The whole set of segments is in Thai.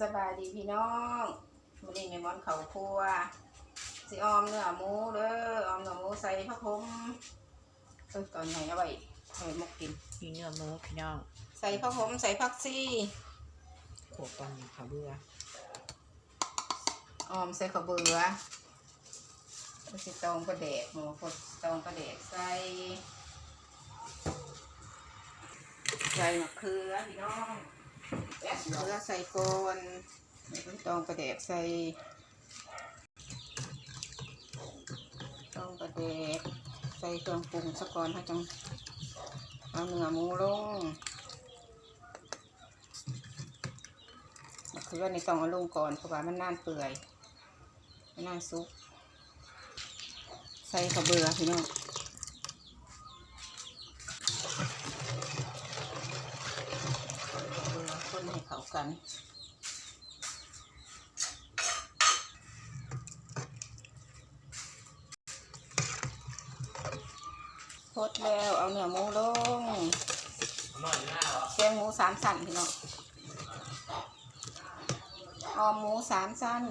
สบายดีพี่น้องวันนี้ในมอนเขาครัวสิออมเนื้อหมูเด้อออมเนื้อหมูใส่ผักขมเออตอนไหนเอาไว้เอาไว้หมกกิน มีเนื้อหมูพี่น้องใส่ผักขมใส่ผักซี่โขกตอนนี้เขาเบื่อออมใส่ข้าวเบื่อแล้วสิตองกระเดกหมูกดตองกระเดกใส่ ใส่มะเขือพี่น้อง และมะเขือใส่กนแล้วก็ตองกระเดกใส่ต้องกระเดกใส่เครื่องปรุงสะก่อนให้จังเอาเนื้อหมูลงมะเขือนี่ต้องเอาลงก่อนเพราะว่ามันน่านเปื่อยมันนานซุก ใส่ข้าวเบือพี่น้องข้าวเบื่อคนให้เข้า กัน พดแล้วเอาเนื้อหมูลงเชียงหมูสามสั้นพี่น้องออมหมูสามสั้น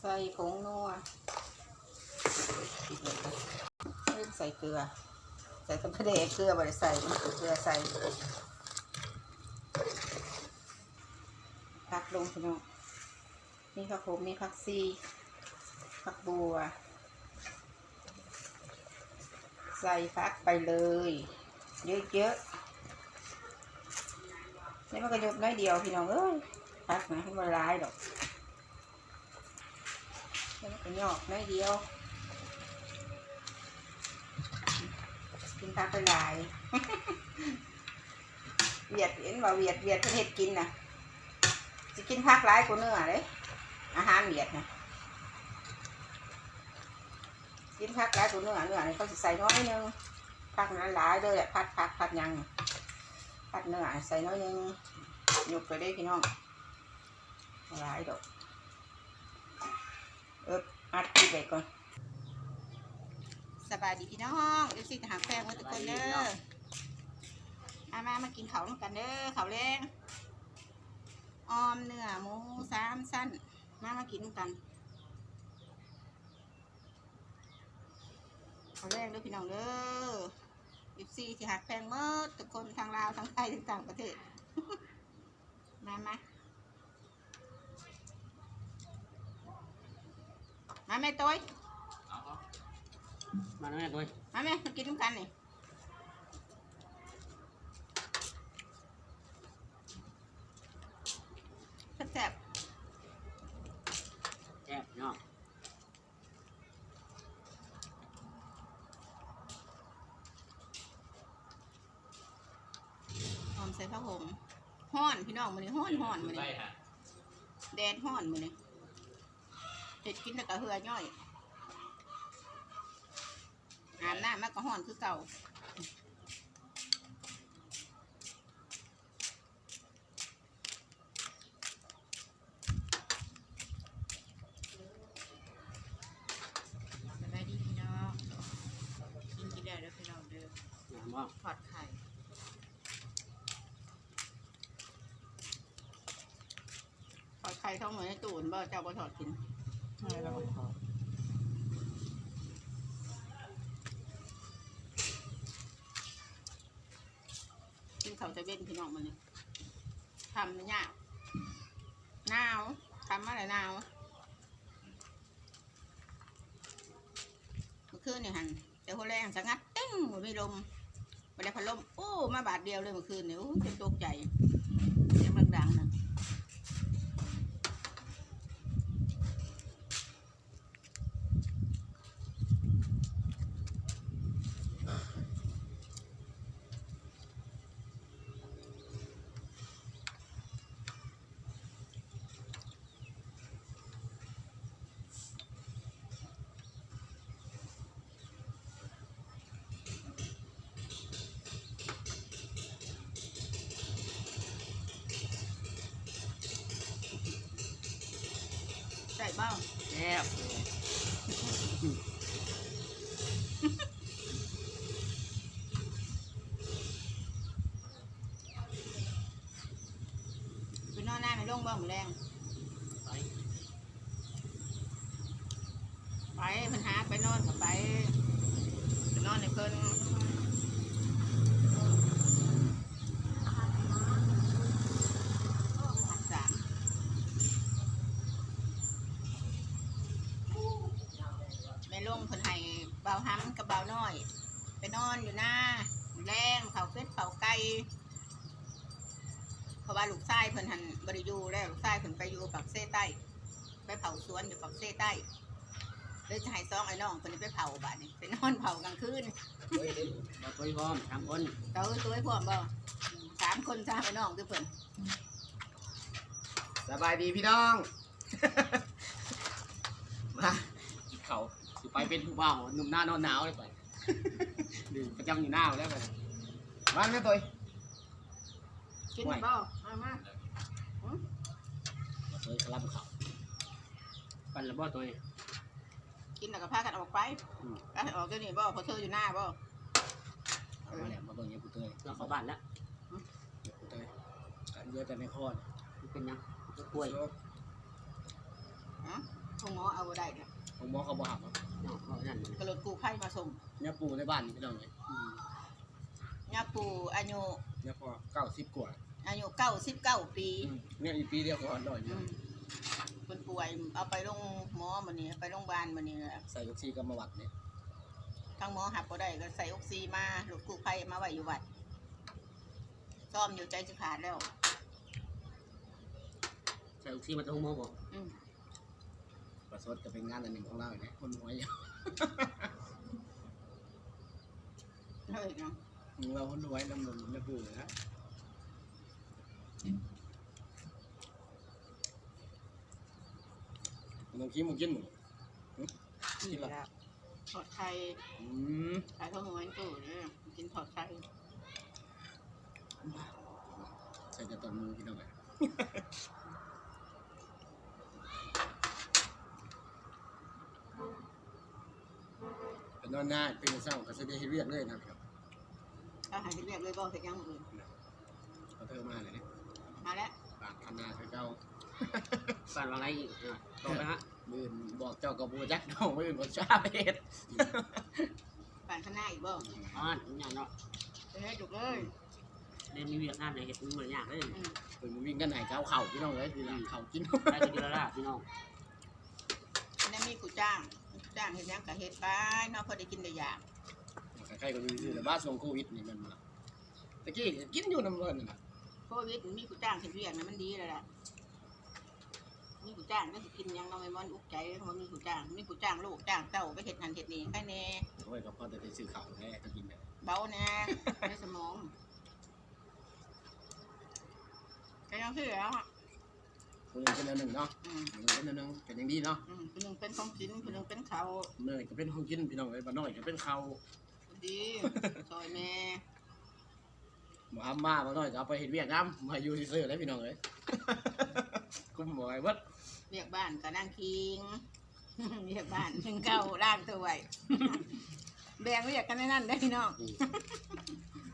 ใส่ผงนัวลืมใส่เกลือ ใส่กระเพาะเกลือบริใส่เกลือใส่พักลงพี่น้องนี่ผักโขมนี่ผักซีผักบัว ใส่ฟักไปเลย เยอะๆนี่มันก็หยดน้อยเดียวพี่น้องเอ้ยฟักนะให้มันร้ายดอกนี่มันก็หยอกน้อยเดียว กินฟักไปหลาย เวียดเห็นว่าเวียดเวียดประเทศกินนะจะกินพักร้ายกว่าเนื้อเลยอาหารเวียดนะกินผักหลายตัวเนื้อเนื้อนี่เขาใส่น้อยหนึงผักนั้นหลายเลยแหละผัดผักผัดยังผัดเนื้อใส่น้อยนึงยกไปได้พี่น้องหลายดอกเอบอัดกิายดีพี่น้องเดี๋ยวสิจะหาแป้งมาทุกคนเด้อมามามากินเขาวน้ำกันเด้อเขาแรงออมเนื้อหมูสามสั้น มามากินกันเขาแรกด้วยพี่น้องเด้อยิบซีที่หักแพงเมื่อทุกคนทางลาวทางไทยทางต่างประเทศ มามามาแม่ต้อย มาแม่ด้วยมาแม่มากินน้ำกันนี่แซ่บแซ่บพี่น้องๆหอมใส่ผ้าห่มห้อนพี่น้องมือนี้ห้อนห้อนมือนี้แดดห้อนมือนี้เห็ดกินแล้วก็เหือย่อย มันก็ห้อนคือเก่าสบายดีพี่น้องกินกินได้แล้วพี่น้องเด้อน้ำว่าทอดไข่ทอดไข่ท้องเหมือนในตู้นบ่เจ้าบ่ทอดกิน ใช่แล้วก็พอกินเขาวจะเว้ นพี่น้องมันนี่ทำเนี่ยากหนาวทำอะไรหนาวเมื่อคืนเนี่ยหันแต่หัวแรงสังัดติ้งมีลมไม่ได้พัดลมโอ้มาบาทเดียวเลยเมื่อคืนเนี่ยโอ้เป็นตกใจ ใส่เบ้าแซ่บอนหน้าไม่ลงบ่หมือแรงไปไปเพิ่นหาไปนอนก็ไปไปนอนในเพิ่นหักสามไม่ลงเพิ่นให้เบาห้ำ กับเบาน้อย ไปนอนอยู่หน้าแรงเขาเป็ดเขาไก่เพราะว่าลูกชายเพิ่นหันบริยูแล้วลูกชายเพิ่นไปอยู่ปักเซ่ใต้ ไปเผาสวนอยู่ปักเซ่ใต้เลยจะให้ซองไอ้น้องเพิ่นไปเผาบ้านนี่ไปนอนเผากลางคืนเราไปพร้อมสามคนเขาตัวให้พร้อมบ่สามคนจ้าไอ้น้องคือเพิ่นสบายดีพี่น้องมากินเขาว สิไปเป็นผู้บ่าวหนุ่มหน้านอนหนาวเลยไปดื่มประจำอยู่หน้าแล้วไปบ้านแม่ตัวกินได้บ่มามาตัวกระลำเขาปั่นระเบิดตัวเองกินแล้วก็พากันออกไปพากันออกเดี๋ยวนี้บ่เพอเธออยู่หน้าบ่เอามาแหลมมาเบิ่งยังกูเตยเราเข้าบ้านแล้วยังกูเตยกันเยอะแต่ในคอเนี่ยมันเป็นยังจะกล้วยคงหมอเอาบ่ได้เนี่ยผมบอกเขาบอกหัก เนาะเขานั่นมันกระโดดกูไผ่มาส่งเนี่ยปูในบ้านนี่พี่น้องเลยอืมย่าปู่อายุเนี่ยพอเก้าสิบกว่าอายุเก้าสิบเก้าปีเนี่ยอีกปีเดียวก็อ่อนดอยอยู่มเป็นป่วยเอาไปโรงหมอมันนี่ไปโรงพยาบาลมันนี่ใส่ออกซิก็มาวัดเนี่ยทางหมอหับก็ได้ก็ใส่ออกซิมาหลุดกูไผ่มาไว้อยู่วัดซ่อมอยู่ใจจะขาดแล้ว ใส่อุกซีมาตรงโมอบอกอืม ประสดจะเป็นงานอันหนึ่งของเราเนี่ยคนหัวอยู่เฮ้ยเนาะเราคนหัวน้ำมันเนี่ยปูนะน้องคิมมึงกินหมดกินละทอดไข่อืมไข่ทอดหัวไอ้ตู่เนี่ยกินทอดไข่ใส่แต่ตอนมือพี่น้องเลยเป็ นนอนหน้าเป็นเศร้าก็จะได้ให้เรียกเลยนะครับเอาหายเรียบเลยบ่เสร็จยังอื่นเขาเธอมาเลยเนี่ยมาแล้วปากคณาคือเก่าปั่นว่าไรอีกอะต่อไปฮะมื่นบอกเจ้ากับบูจักน้องมื่นบอกชาเฮ็ดปั่นข้างหน้าอีกบ่อ่อนอย่างเนาะไปให้จุกเลยเรียนมีเวียกงานในเห็ดมันเหมือนอย่างเลยอืมเป็นวิ่งกันไหนเก้าเข่าพี่น้องเลยทีหลังเข่ากิน ได้ก็ดีแล้วล่ะพี่น้องอันนั้นมีกูจ้างกู จ้างเห็นยังกับเห็ดไปเนาะพอได้กินได้อยางใครๆก็ดูสิแต่บ้านทรงโควิดนี่มันมาตะกี้กินอยู่น้ำเงินน่ะโควิดมีกูจ้างเห็ดเวียงนะมันดีเลยล่ะมีกูจ้างก็สิกินหยังเราไม่มอนอุกใจเพราะมีกูจ้างมีกูจ้างลูกจ้างเต้าไปเห็ดหันเห็ดนี่แค่แน่โอ้ยก็พอแต่ได้ซื้อข้าวแน่ก็กินได้เบาแน่ ในสมองก็ยังคือแล้วอะ คนหนึงเป็นอันหนึ่งเนาะอืมคนหนึงเป็นอันหนึ่งเป็นอย่างดีเนาะอืมคนหนึ่งเป็นของกินคนหนึ่งเป็นเขาวเมื่อยก็เป็นห้องกินพี่น้องเลยบ้านน้อยก็เป็นข้าวดีซอยแม่หมออาม่าบ้านน้อยก็เอาไปเห็ดเวียดนามมาอยู่ที่ซื้อแล้วพี่น้องเลยกุ้มหมอยวัดเรียกบ้านก็นั่งคิง เรียกบ้านถึงเก้าล่างตัวไว้ แบ่งเรียกกันในนั่นได้อพี่น้อง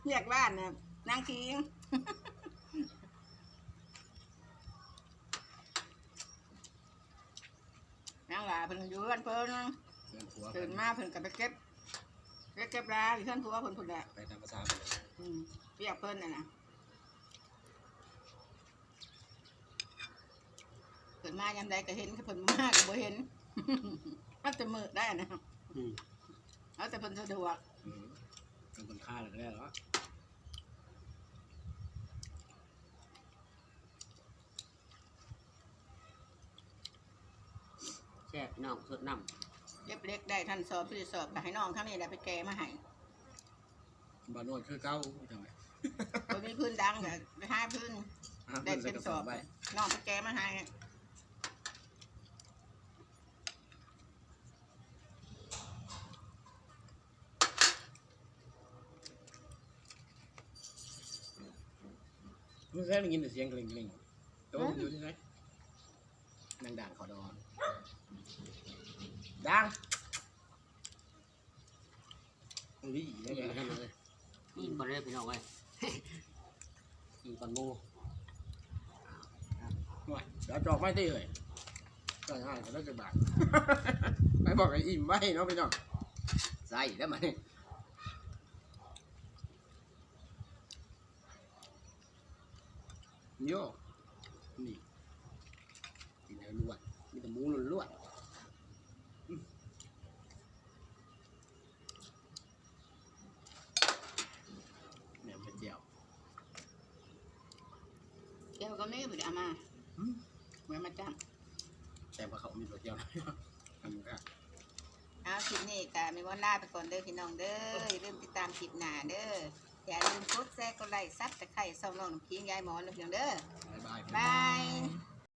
เรียกบ้านน่ะนั่งคิง นั่งหลาเพิ่นอยู่เพื่อนเพิ่นเงินผัวตื่นมาเพิ่นก็ไปเก็บไปเก็บลาอยู่เพื่อนผัวเพิ่นพุ่นแหละไปตามภาษาไปเลยอืมเรียกเพิ่นน่ะนะเพิ่นมายามใดก็เห็นเพิ่นมาก็บ่เห็น เอาแต่มือได้นะอืมเอาแต่เพิ่นสะดวกอืมเป็นคนฆ่าเลยก็ได้แล้ว แช่พี่น้องสดน้เก็บเล็กได้ท่านสอบพี่สอบก็ให้น้องข้างนี้แหละไปแก้มาให้บ้านโน้นคือเก้าทำไมบ่มีพื้นดังก็ไปหาพื้น อะได้เพิ่นใส่เป็นกระสสออบบไปน้องไปแก้มาให้เมื่อกี้ได้ยินแต่เสียงกลิ่งกลิ่งตัวมันอยู่ที่ไหนนางด่างขอดอน ด่างอุ้ยำได้ได้ไงกันเลยกินก่อนเลยพี่น้องเลยกินก่อนโมแล้วจอกไม่ตีเลยก็ง่ายก็ได้จะบาทไปบอกไอ้อิ่มไว้เนาะพี่น้องใส่ได้ไหมโย่นี่กินแล้วลวดมีแต่หมูล้วนๆอืมเนี่ยเป็นเจียว เดี๋ยวก็ไม่ได้เอามาอืมเหมือนมาจ้างแต่ว่าเขามีตัวเจียวนะอันนี้ก็เอาคลิปนี้ก็มีวันลาไปก่อนเด้อพี่น้องเด้ออย่าลืมติดตามคลิปหน้าเด้ออย่าลืมกดแชร์กดไลค์ซับตะไคร้ส่องน้องน้ำพิงยายหมอนเลยพี่น้องเด้อบ๊ายบายบาย